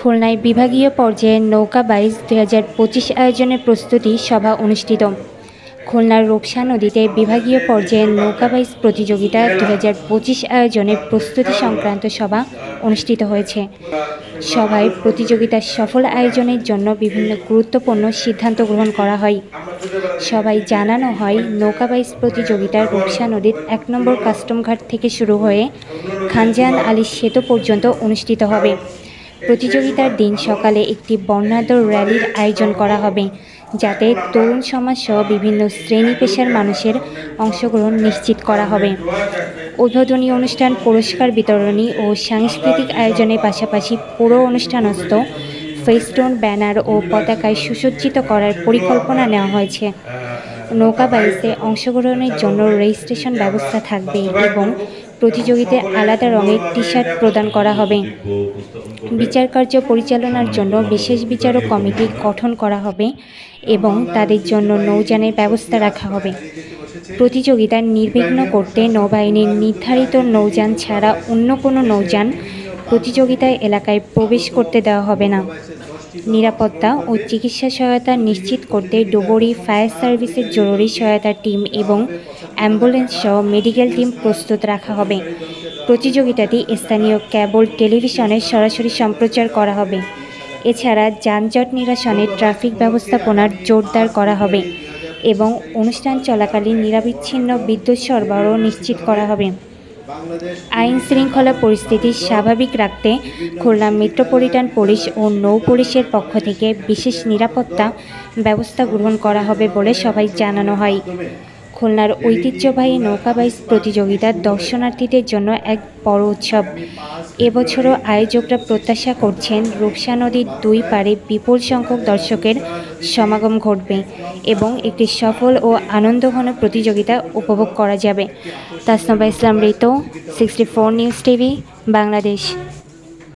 খুলনায় বিভাগীয় পর্যায়ে নৌকা বাইচ দুই হাজার পঁচিশ আয়োজনের প্রস্তুতি সভা অনুষ্ঠিত। খুলনার রূপসা নদীতে বিভাগীয় পর্যায়ে নৌকা বাইচ প্রতিযোগিতা দু হাজার পঁচিশ আয়োজনের প্রস্তুতি সংক্রান্ত সভা অনুষ্ঠিত হয়েছে। সভায় প্রতিযোগিতার সফল আয়োজনের জন্য বিভিন্ন গুরুত্বপূর্ণ সিদ্ধান্ত গ্রহণ করা হয়। সবাই জানানো হয়, নৌকা বাইচ প্রতিযোগিতার রূপসা নদীর এক নম্বর কাস্টম ঘাট থেকে শুরু হয়ে খানজাহান আলী সেতু পর্যন্ত অনুষ্ঠিত হবে। প্রতিযোগিতার দিন সকালে একটি বর্ণাঢ্য র্যালির আয়োজন করা হবে, যাতে তরুণ সমাজ সহ বিভিন্ন শ্রেণি পেশার মানুষের অংশগ্রহণ নিশ্চিত করা হবে। উদ্বোধনী অনুষ্ঠান পুরস্কার বিতরণী ও সাংস্কৃতিক আয়োজনের পাশাপাশি পুরো অনুষ্ঠানস্থ ফেস্টোন ব্যানার ও পতাকায় সুসজ্জিত করার পরিকল্পনা নেওয়া হয়েছে। নৌকা বাইচে অংশগ্রহণের জন্য রেজিস্ট্রেশন ব্যবস্থা থাকবে এবং প্রতিযোগিতায় আলাদা রঙের টি শার্ট প্রদান করা হবে। বিচার কার্য পরিচালনার জন্য বিশেষ বিচারক কমিটি গঠন করা হবে এবং তাদের জন্য নৌযানের ব্যবস্থা রাখা হবে। প্রতিযোগিতা নির্বিঘ্ন করতে নৌবাহিনীর নির্ধারিত নৌযান ছাড়া অন্য কোনো নৌযান প্রতিযোগিতা এলাকায় প্রবেশ করতে দেওয়া হবে না। নিরাপত্তা ও চিকিৎসা সহায়তা নিশ্চিত করতে ডুবুরি ফায়ার সার্ভিসের জরুরি সহায়তা টিম এবং অ্যাম্বুলেন্স সহ মেডিকেল টিম প্রস্তুত রাখা হবে। প্রতিযোগিতাটি স্থানীয় কেবল টেলিভিশনে সরাসরি সম্প্রচার করা হবে। এছাড়া যানজট নিরসনে ট্রাফিক ব্যবস্থাপনার জোরদার করা হবে এবং অনুষ্ঠান চলাকালীন নিরবিচ্ছিন্ন বিদ্যুৎ সরবরাহ নিশ্চিত করা হবে। আইন শৃঙ্খলা পরিস্থিতি স্বাভাবিক রাখতে খুলনা মেট্রোপলিটন পুলিশ ও নৌ পুলিশের পক্ষ থেকে বিশেষ নিরাপত্তা ব্যবস্থা গ্রহণ করা হবে বলে সবাই জানানো হয়। খুলনার ঐতিহ্যবাহী নৌকাবাইজ প্রতিযোগিতা দর্শনার্থীদের জন্য এক বড় উৎসব। এবছরও আয়োজকরা প্রত্যাশা করছেন রূপসা নদীর দুই পারে বিপুল সংখ্যক দর্শকের সমাগম ঘটবে এবং একটি সফল ও আনন্দঘন প্রতিযোগিতা উপভোগ করা যাবে। Tasnuba Islam Ritu sixty four news TV Bangladesh.